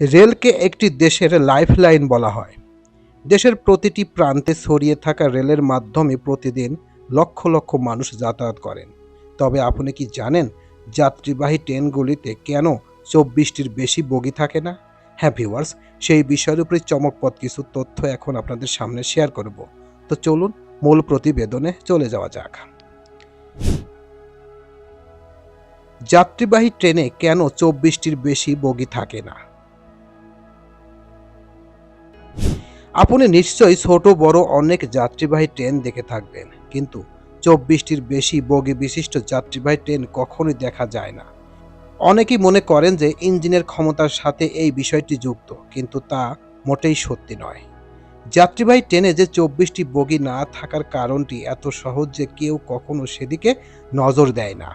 রেলকে একটি দেশের লাইফলাইন বলা হয়। দেশের প্রতিটি প্রান্তে ছড়িয়ে থাকা রেলের মাধ্যমে প্রতিদিন লক্ষ লক্ষ মানুষ যাতায়াত করেন। তবে আপনি কি জানেন যাত্রীবাহী ট্রেনগুলিতে কেন চব্বিশটির বেশি বগি থাকে না? হ্যাঁ ভিউয়ার্স, সেই বিষয়ের উপরে চমকপদ কিছু তথ্য এখন আপনাদের সামনে শেয়ার করব। তো চলুন মূল প্রতিবেদনে চলে যাওয়া যাক। যাত্রীবাহী ট্রেনে কেন চব্বিশটির বেশি বগি থাকে না? আপনি নিশ্চয়ই ছোট, বড় অনেক যাত্রীবাহী ট্রেন দেখে থাকবেন। কিন্তু চব্বিশটির বেশি বগি বিশিষ্ট যাত্রীবাহী ট্রেন কখনোই দেখা যায় না। অনেকেই মনে করেন যে ইঞ্জিনের ক্ষমতার সাথে এই বিষয়টি যুক্ত, কিন্তু তা মোটেই সত্যি নয়। যাত্রীবাহী ট্রেনে যে চব্বিশটি বগি না থাকার কারণটি এত সহজ যে কেউ কখনো সেদিকে নজর দেয় না।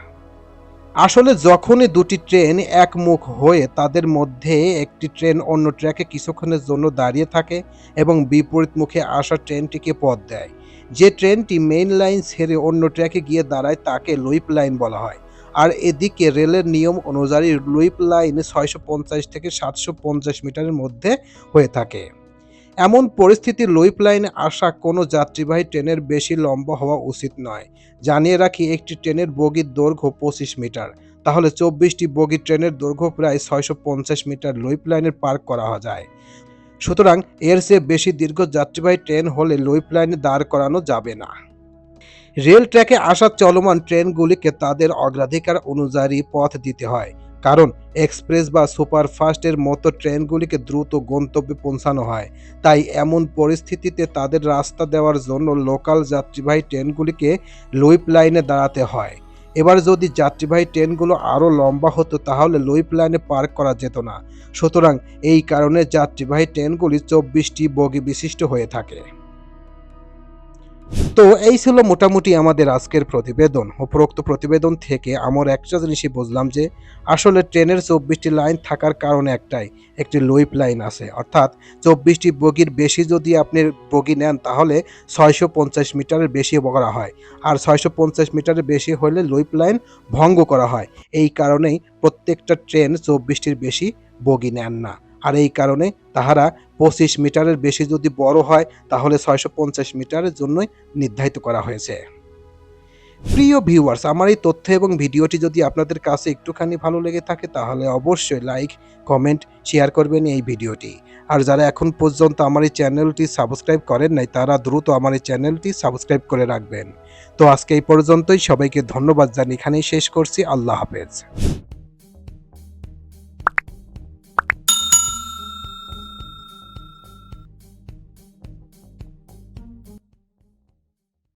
আসলে যখনই দুটি ট্রেন একমুখ হয়ে তাদের মধ্যে একটি ট্রেন অন্য ট্র্যাকে কিছুক্ষণের জন্য দাঁড়িয়ে থাকে এবং বিপরীত মুখে আসা ট্রেনটিকে পথ দেয়। যে ট্রেনটি মেইন লাইন ছেড়ে অন্য ট্র্যাকে গিয়ে দাঁড়ায় তাকে লুইপ লাইন বলা হয়। আর এদিকে রেলের নিয়ম অনুযায়ী লুইপ লাইন ছয়শো পঞ্চাশ থেকে সাতশো পঞ্চাশ মিটারের মধ্যে হয়ে থাকে। এমন পরিস্থিতি লুইপ লাইনে আসা কোনো যাত্রীবাহী ট্রেনের বেশি লম্বা হওয়া উচিত নয়। জানিয়ে রাখি, একটি ট্রেনের বগির দৈর্ঘ্য পঁচিশ মিটার। তাহলে চব্বিশটি বগি ট্রেনের দৈর্ঘ্য প্রায় ছয়শো পঞ্চাশ মিটার লুইপ লাইনের পার্ক করা যায়। সুতরাং এর চেয়ে বেশি দীর্ঘ যাত্রীবাহী ট্রেন হলে লুইপ লাইনে দাঁড় করানো যাবে না। রেল ট্র্যাকে আসা চলমান ট্রেনগুলিকে তাদের অগ্রাধিকার অনুযায়ী পথ দিতে হয়। কারণ এক্সপ্রেস বা সুপারফাস্টের মতো ট্রেনগুলিকে দ্রুত গন্তব্যে পৌঁছানো হয়। তাই এমন পরিস্থিতিতে তাদের রাস্তা দেওয়ার জন্য লোকাল যাত্রীবাহী ট্রেনগুলিকে লুইপ লাইনে দাঁড়াতে হয়। এবার যদি যাত্রীবাহী ট্রেনগুলো আরও লম্বা হতো, তাহলে লুইপ লাইনে পার্ক করা যেত না। সুতরাং এই কারণে যাত্রীবাহী ট্রেনগুলি চব্বিশটি বগি বিশিষ্ট হয়ে থাকে। তো এই ছিল মোটামুটি আমাদের আজকের প্রতিবেদন। উপরোক্ত প্রতিবেদন থেকে আমার একটা জিনিসই বুঝলাম যে, আসলে ট্রেনের চব্বিশটি লাইন থাকার কারণ একটাই, একটি লুইপ লাইন আছে। অর্থাৎ চব্বিশটি বগির বেশি যদি আপনি বগি নেন, তাহলে ছয়শো পঞ্চাশ মিটারের বেশি করা হয়। আর ছয়শো পঞ্চাশ মিটারের বেশি হলে লুইপ লাইন ভঙ্গ করা হয়। এই কারণেই প্রত্যেকটা ট্রেন চব্বিশটির বেশি বগি নেন না। আর এই কারণে তাহারা পঁচিশ মিটারের বেশি যদি বড় হয়, তাহলে ছয়শো পঞ্চাশ মিটারের জন্যই নির্ধারিত করা হয়েছে। প্রিয় ভিউয়ার্স আমার এই তথ্য এবং ভিডিওটি যদি আপনাদের কাছে একটুখানি ভালো লেগে থাকে, তাহলে অবশ্যই লাইক কমেন্ট শেয়ার করবেন এই ভিডিওটি। আর যারা এখন পর্যন্ত আমার এই চ্যানেলটি সাবস্ক্রাইব করেন নাই, তারা দ্রুত আমার এই চ্যানেলটি সাবস্ক্রাইব করে রাখবেন। তো আজকে এই পর্যন্তই, সবাইকে ধন্যবাদ জানি এখানেই শেষ করছি। আল্লাহ হাফেজ।